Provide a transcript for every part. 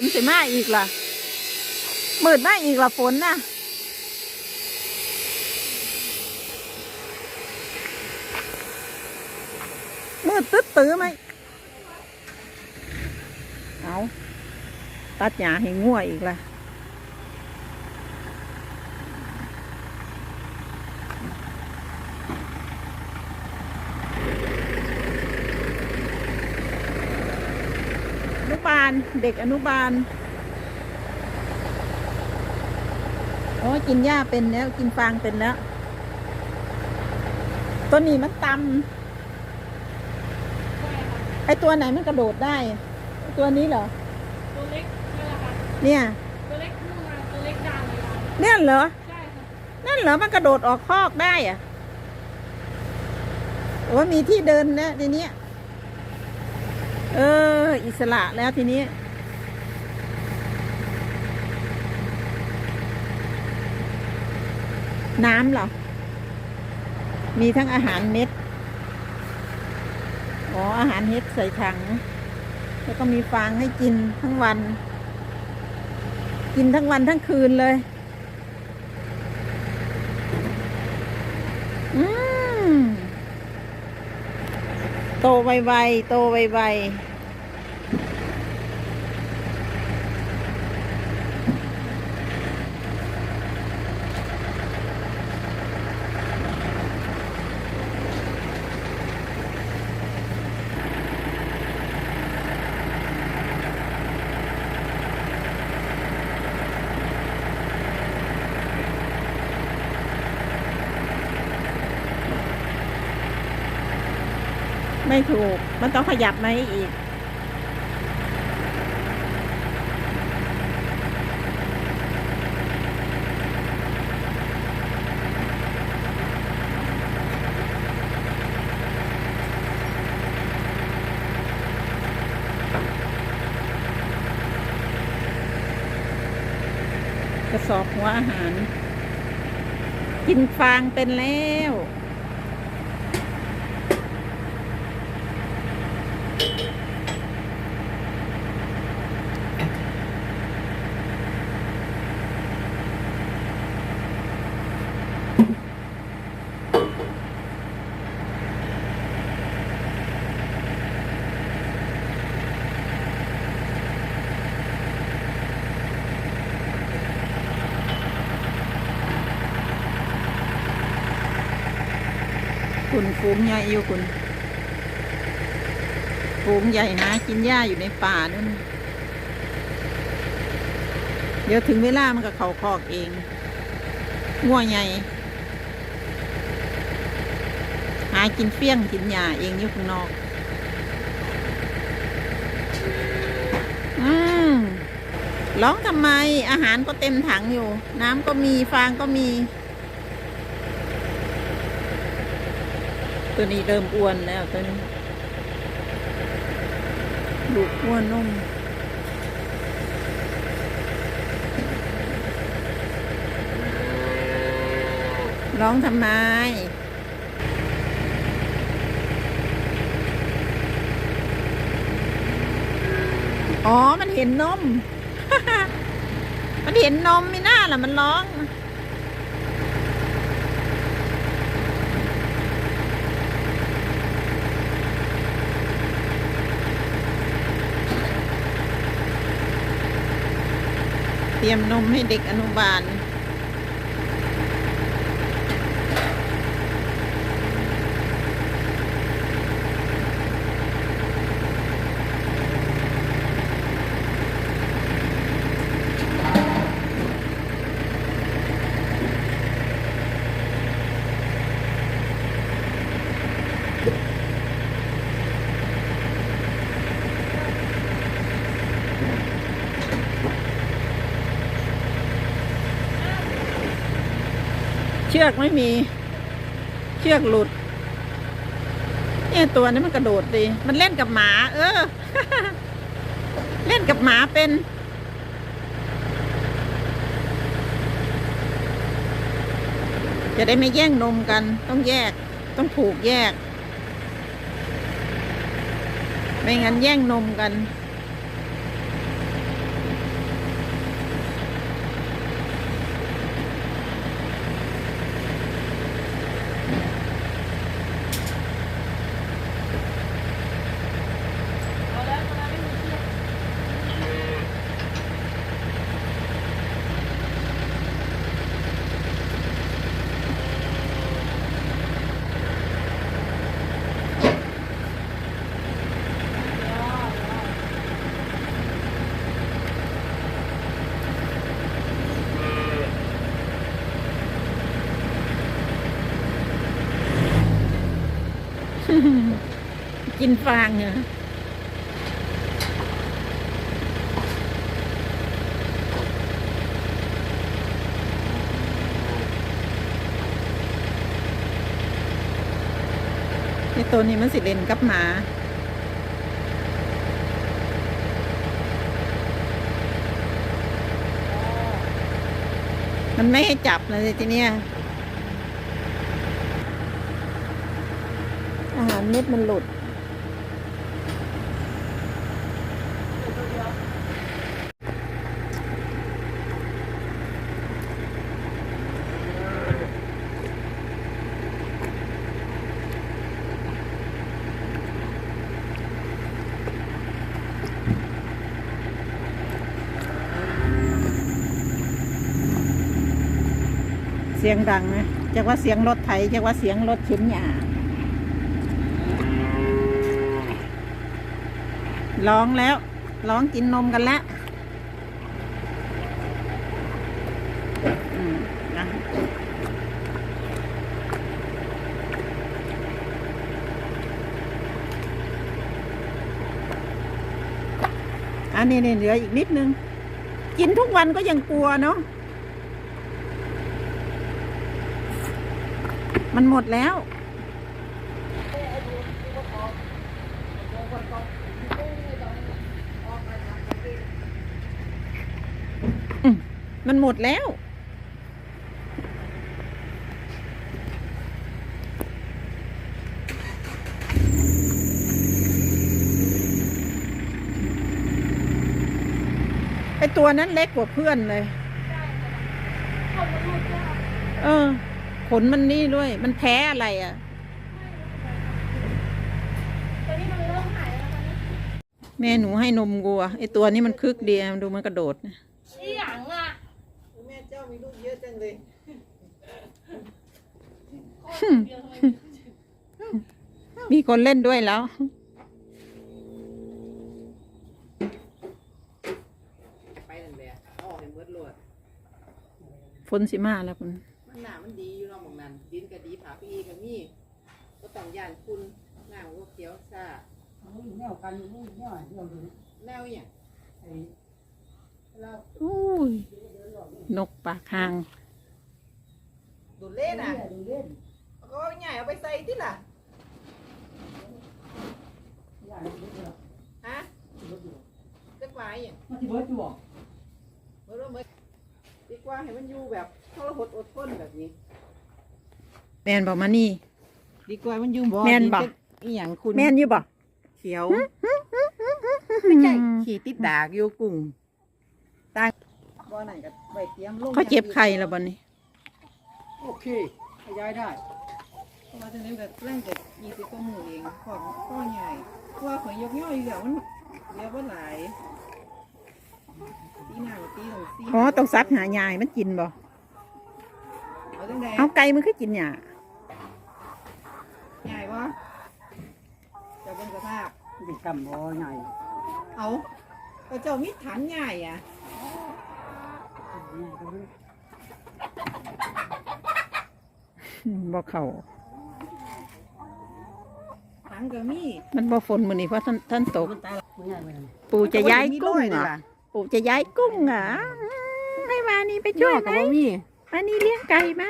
ฝนสิมาอีกล่ะมืดมาอีกล่ะฝนน่ะมืดตึ๊ดตื้อไหมเอาตัดหญ้าให้งัวอีกล่ะ อนุบา ลเด็กอนุบาลโอ้ยกินหญ้าเป็นแล้ว กินฟางเป็นแล้ว ตัวนี้มันตำไอตัวไหนมันกระโดดได้ ตัวนี้เหรอ ตัวเล็กนี่แหละค่ะเนี่ยตัวเล็กขึ้นมาตัวเล็กดังเลยค่ะเนี่ยเหรอใช่ค่ะนั่นเหรอมันกระโดดออกคอกได้อะโอ้ยมีที่เดินแล้วทีเนี้ย เออ อิสระแล้วทีนี้ น้ำเหรอ มีทั้งอาหารเม็ด อ๋อ อาหารเฮ็ดใส่ถัง แล้วก็มีฟางให้กินทั้งวัน กินทั้งวันทั้งคืนเลย อืม โตไวๆโตไวๆ ไม่ถูก มันต้องขยับไหมาให้อีก กระสอบหัวอาหาร กินฟางเป็นแล้ว คุณฝูงใหญ่อยู่คุณฝูงใหญ่นะกินหญ้าอยู่ในป่านั่นเดี๋ยวถึงเวลามันก็เขาคอกเองง่วใหญ่หากินเฟี้ยงกินหญ้าเองอยู่ข้างนอกอืมร้องทำไมอาหารก็เต็มถังอยู่ น้ำก็มีฟางก็มี ตัวนี้เริ่มอ้วนแล้วตัวนี้ลูอ้วนนุ่มร้องทำไม อ๋อ มันเห็นนม มันเห็นนมไม่น่าล่ะ มันร้อง เตรียมนมให้เด็กอนุบาล ชือกไม่มี เชือกหลุดเนี่ยตัวนี้มันกระโดดดี มันเล่นกับหมา เออ เล่นกับหมาเป็นจะได้ไม่แย่งนมกัน ต้องแยก ต้องผูกแยก ไม่งั้นแย่งนมกัน กินฟางเหรอไอตัวนี้มันสิเล่นกับหมา มันไม่ให้จับเลยทีเนี้ย อาหารเม็ดมันหลุด เสียงดังนะจากว่าเสียงรถไถจากว่าเสียงรถเข็นหญ้า ร้องแล้ว ร้องกินนมกันแล้วอันนี้เนี่ยเหลืออีกนิดนึง กินทุกวันก็ยังกลัวเนาะมันหมดแล้ว มันหมดแล้ว ไอตัวนั้นเล็กกว่าเพื่อนเลย เออ ขนมันนี่ด้วย มันแพ้อะไรอะตอนนี้มันเริ่มหายแล้วตอนนี้แม่หนูให้นมวัวไอตัวนี้มันคึกเดียวดูมันกระโดดนะ อีหยังอะ แม่เจ้ามีลูก เยอะจังเลยเดียวทำไมมีคนเล่นด้วยแล้ว ไปนั่นแหละเอาออกให้เบิดโลดฝนสิมาแล้วคุณมันหนามันดีอยู่เนาะหมองนั้นดินก็ดีผาพี่ก็มีก็ต้องย่านคุณหน้าวัวเขียวซ่าแนวกันนี่แนวเดียวเลยแนวเนี่ยไอ้เราอุ้ยนกปากหาง ดูเล่นอะดูเล่นก็ใหญ่เอาไปใส่ที่ล่ะอย่างนี้เดียวฮะจะกว่าอย่างมันจะเบิดอยู่บ่เมื่อเมื่อดีกว่าให้มันอยู่แบบทรหดอดทนแบบนี้แมนบอกมานี่ ดีกว่ามันอยู่บ่แม่นบ่อีหยังคุณแมนอยู่บ่เขียวไม่ใช่ขี่ติดดากอยู่กุ้งตางบ่อไหนกับใบเตรียมลงเขาเจ็บไข่แล้วบ่นี่ โอเคขยายได้เพราะว่าจะเล่นแบบเล่นกับยี่สิบกว่าหมู่เองของข้อใหญ่เพราะว่าข่อยยกย่อยอยู่แล้วมันเยอะว่าหลายตีหน้ากับตีหลังตีอ๋อต้องซัดหายายมันกินบ่เอาจังไดเอาไก่มันคือกินหญ้าใหญ่ปะจะเป็นสภาพเป็นกำบ่ใหญ่เอาก็เจ้ามีฐานใหญ่อะ อืม บ่เข้าฐานก็มีมันบ่ฝนมื้อนี้เพราะท่านท่านตก มันตายมันใหญ่ไปเลยปู่จะย้ายมีกุ้งด้วยเหรนี่อล่ะปู่จะย้ายกุ้งเหรออืมไม่มานี่ไปช่วยนอกไหมก็บ่มีมานี่เลี้ยงไก่ไหม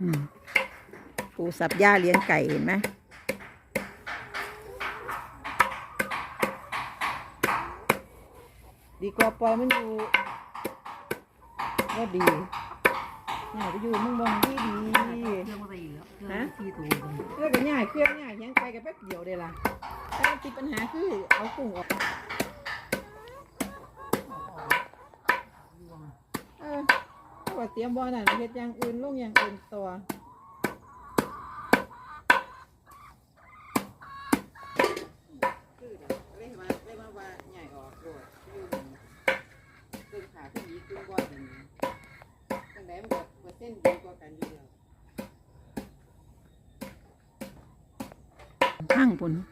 อืมปู่สับหญ้าเลี้ยงไก่เห็นไหมดีกว่าปล่อยมันอยู่ก็ดี ใหญ่ไปอยู่มึงบองดีดีเครื่องมาใส่อีกแล้วเครื่องที่ตัวมันเออก็ใหญ่เครื่องใหญ่ยังไปกับแป๊บเดียวเด้ล่ะแต่ติดปัญหาคือเอากุ้งออกเออเพราะว่าเตรียมบ่อนั่นเฮ็ดอย่างอื่นลงอย่างอื่นตัว bueno.